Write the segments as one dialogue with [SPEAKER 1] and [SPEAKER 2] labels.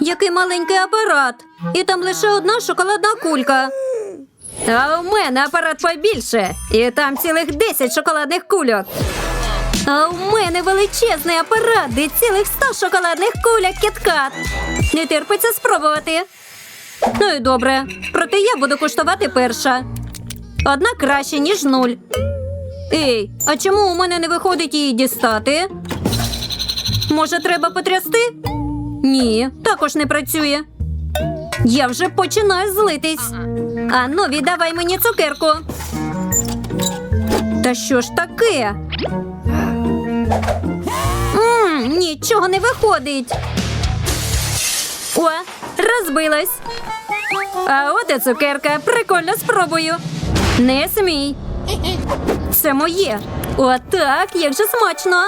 [SPEAKER 1] Який маленький апарат. І там лише одна шоколадна кулька. А у мене апарат побільше. І там цілих 10 шоколадних кульок. А у мене величезний апарат, де цілих 100 шоколадних кульок кіткат. Не терпиться спробувати. Ну і добре. Проте я буду куштувати перша. Одна краще, ніж нуль. Ей, а чому у мене не виходить її дістати? Може, треба потрясти? Ні, також не працює. Я вже починаю злитись. А ну, віддавай мені цукерку. Та що ж таке? Мм, нічого не виходить. О, розбилась. А от і цукерка. Прикольно спробую. Не смій. Це моє. Отак, як же смачно.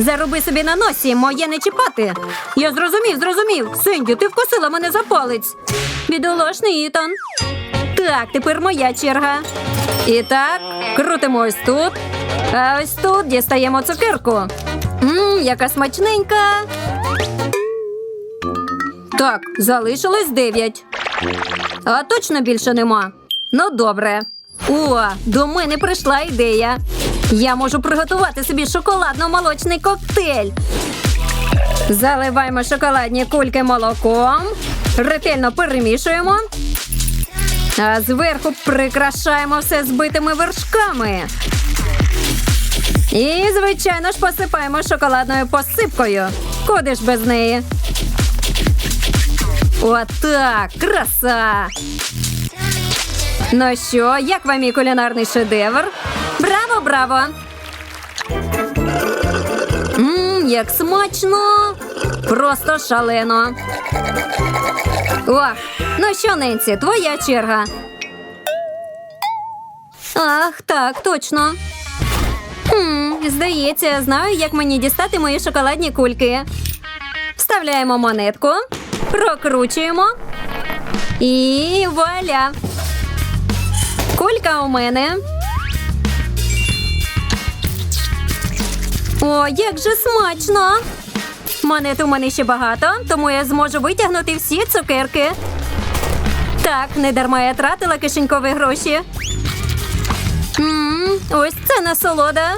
[SPEAKER 1] Зароби собі на носі, моє не чіпати. Я зрозумів, зрозумів. Синді, ти вкусила мене за палець. Бідолашний Ітан. Так, тепер моя черга. І так, крутимо ось тут. А ось тут дістаємо цукерку. Мм, яка смачненька. Так, залишилось дев'ять. А точно більше нема. Ну, добре. О, до мене прийшла ідея. Я можу приготувати собі шоколадно-молочний коктейль. Заливаємо шоколадні кульки молоком, ретельно перемішуємо. А зверху прикрашаємо все збитими вершками. І, звичайно ж, посипаємо шоколадною посипкою. Куди ж без неї? Отак, краса! Ну що, як вам мій кулінарний шедевр? Браво, браво! Мм, як смачно! Просто шалено. О, ну що, Ненсі, твоя черга. Ах, так, точно. Хм, здається, знаю, як мені дістати мої шоколадні кульки. Вставляємо монетку, прокручуємо. І вуаля! Кулька у мене. О, як же смачно! Монет у мене ще багато, тому я зможу витягнути всі цукерки. Так, не дарма я тратила кишенькові гроші. Мм, ось це насолода.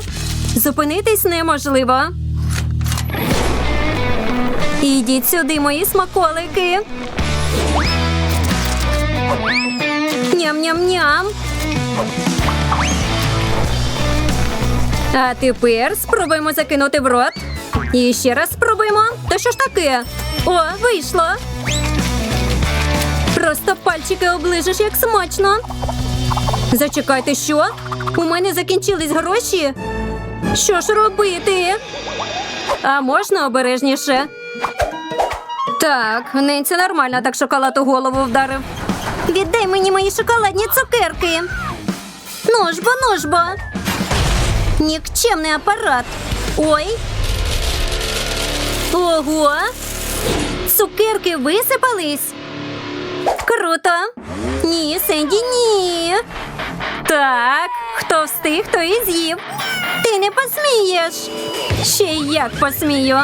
[SPEAKER 1] Зупинитись неможливо. Ідіть сюди, мої смаколики. Ням-ням-ням. А тепер спробуємо закинути в рот. І ще раз спробуємо. Та що ж таке? О, вийшло. Просто пальчики оближеш, як смачно. Зачекайте, що? У мене закінчились гроші. Що ж робити? А можна обережніше? Так, Ненці нормально так шоколад у голову вдарив. Віддай мені мої шоколадні цукерки. Ж бо. Нікчемний апарат. Ой. Ого. Цукерки висипались. Круто. Ні, Сенді, ні. Так, хто встиг, то і з'їв. Ти не посмієш. Ще як посмію.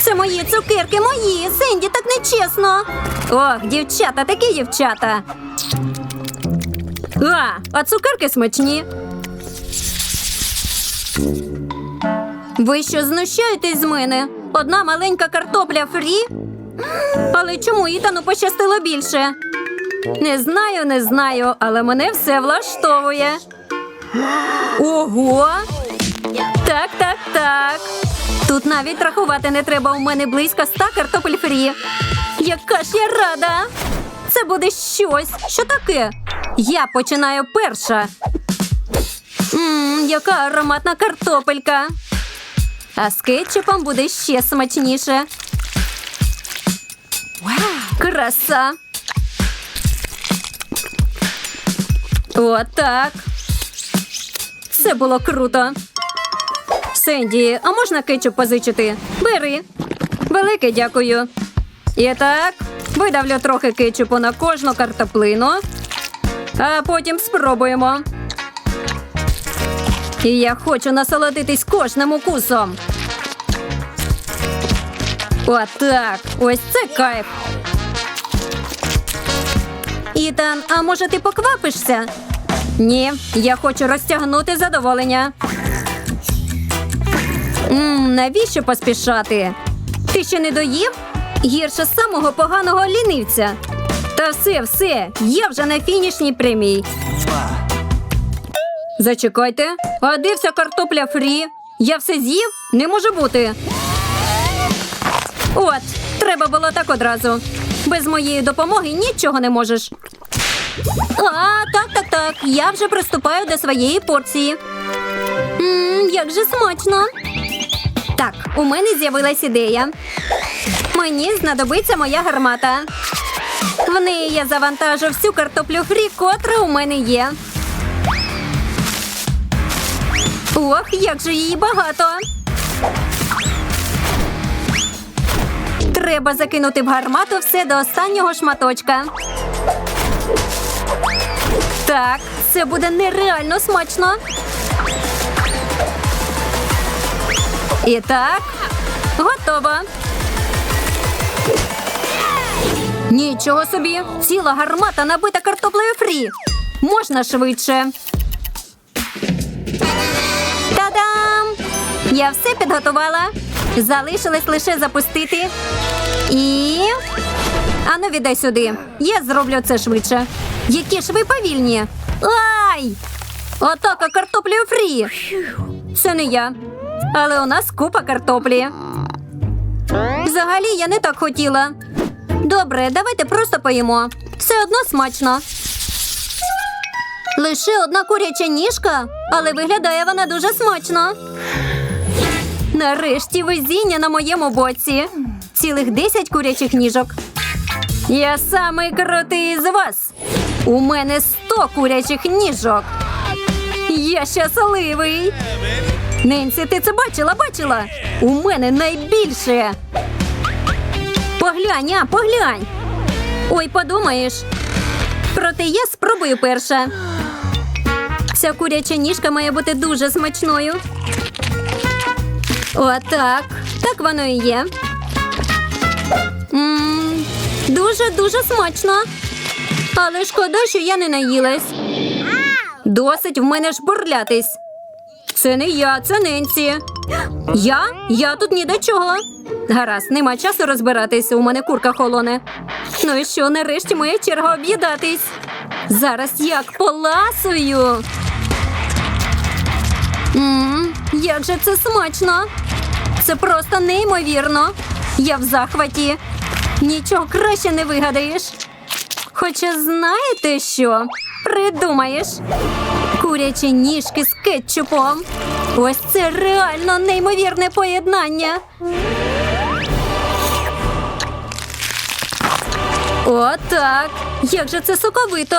[SPEAKER 1] Це мої цукерки, мої. Сенді, так нечесно. Ох, дівчата, такі дівчата. А, а цукерки смачні. Ви що знущаєтесь з мене? Одна маленька картопля фрі? Але чому Ітану пощастило більше? Не знаю, не знаю, але мене все влаштовує. Ого! Так, так, так. Тут навіть рахувати не треба. У мене близько ста картопель фрі. Яка ж я рада! Це буде щось. Що таке? Я починаю перша. Ммм, яка ароматна картопелька. А з кетчупом буде ще смачніше. Краса. Отак. Це було круто. Сенді, а можна кетчуп позичити? Бери. Велике дякую. І так, видавлю трохи кетчупу на кожну картоплину, а потім спробуємо. І я хочу насолодитись кожним укусом. Отак. Ось це кайф. Ітан, а може ти поквапишся? Ні, я хочу розтягнути задоволення. Мм, навіщо поспішати? Ти ще не доїв? Гірше самого поганого лінивця. Та все, все, я вже на фінішній прямій. Зачекайте, а де вся картопля фрі? Я все з'їв? Не може бути. От, треба було так одразу. Без моєї допомоги нічого не можеш. А, так, так, так. Я вже приступаю до своєї порції. Мм, як же смачно. Так, у мене з'явилась ідея. Мені знадобиться моя гармата. В неї я завантажу всю картоплю фрі, котра у мене є. Ох, як же її багато. Треба закинути в гармату все до останнього шматочка. Так, це буде нереально смачно. І так, готово. Нічого собі, ціла гармата набита картоплею фрі. Можна швидше. Я все підготувала. Залишилось лише запустити. І. Ану, віддай сюди. Я зроблю це швидше. Які ж ви повільні. Ай! Атака картоплею фрі. Це не я. Але у нас купа картоплі. Взагалі я не так хотіла. Добре, давайте просто поїмо. Все одно смачно. Лише одна куряча ніжка, але виглядає вона дуже смачно. Нарешті везіння на моєму боці. Цілих 10 курячих ніжок. Я самий крутий з вас. У мене 100 курячих ніжок. Я щасливий. Ненсі, ти це бачила, бачила? У мене найбільше. Поглянь, а, поглянь. Ой, подумаєш. Проте я спробую перша. Ця куряча ніжка має бути дуже смачною. Отак. Так воно і є. Дуже-дуже смачно. Але шкода, що я не наїлась. Досить в мене ж бурлятись. Це не я, це Ненсі. Я? Я тут ні до чого. Гаразд, нема часу розбиратись, у мене курка холоне. Ну і що, нарешті моя черга об'їдатись. Зараз як поласую. Мм, як же це смачно! Це просто неймовірно. Я в захваті. Нічого краще не вигадаєш. Хоча знаєте що? Придумаєш. Курячі ніжки з кетчупом. Ось це реально неймовірне поєднання. Отак. Як же це соковито.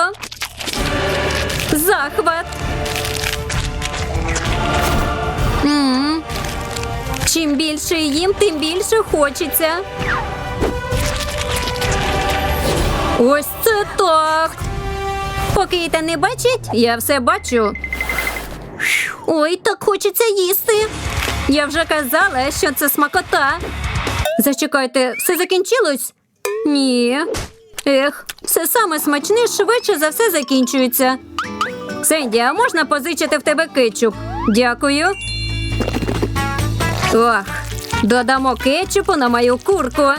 [SPEAKER 1] Захват. Чим більше їм, тим більше хочеться. Ось це так. Поки та не бачить, я все бачу. Ой, так хочеться їсти. Я вже казала, що це смакота. Зачекайте, все закінчилось? Ні. Ех, все саме смачне швидше за все закінчується. Сенді, а можна позичити в тебе кетчуп? Дякую. Ох, додамо кетчупу на мою курку.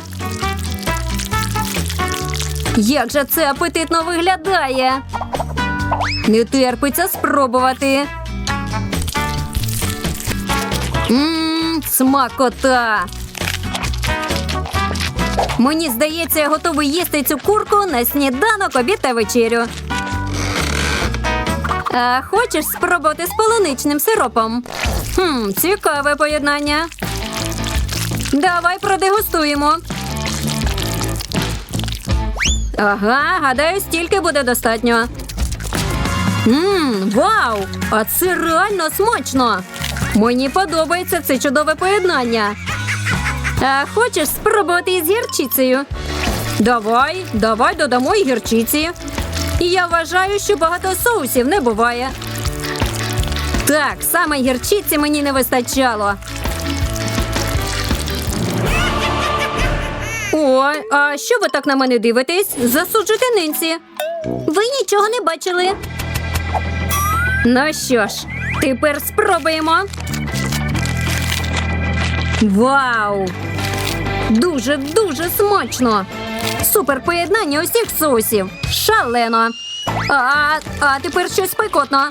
[SPEAKER 1] Як же це апетитно виглядає? Не терпиться спробувати. Мм, смакота. Мені здається, я готовий їсти цю курку на сніданок, обід та вечерю. А хочеш спробувати з полуничним сиропом? Хм, цікаве поєднання. Давай продегустуємо. Ага, гадаю, стільки буде достатньо. Мм, вау! А це реально смачно! Мені подобається це чудове поєднання. А хочеш спробувати із гірчицею? Давай, давай додамо і гірчиці. Я вважаю, що багато соусів не буває. Так, саме гірчиці мені не вистачало. Ой, а що ви так на мене дивитесь? Засуджуйте нинці. Ви нічого не бачили. Ну що ж, тепер спробуємо. Вау! Дуже дуже смачно. Супер поєднання усіх соусів. Шалено. А, а тепер щось спекотно.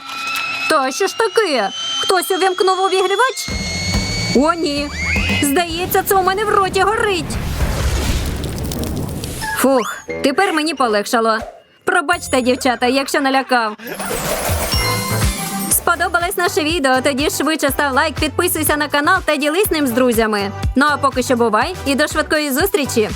[SPEAKER 1] Та що ж таке? Хтось увімкнув обігрівач? О, ні. Здається, це у мене в роті горить. Фух, тепер мені полегшало. Пробачте, дівчата, якщо налякав. Сподобалось наше відео? Тоді швидше став лайк, підписуйся на канал та ділись ним з друзями. Ну а поки що бувай і до швидкої зустрічі!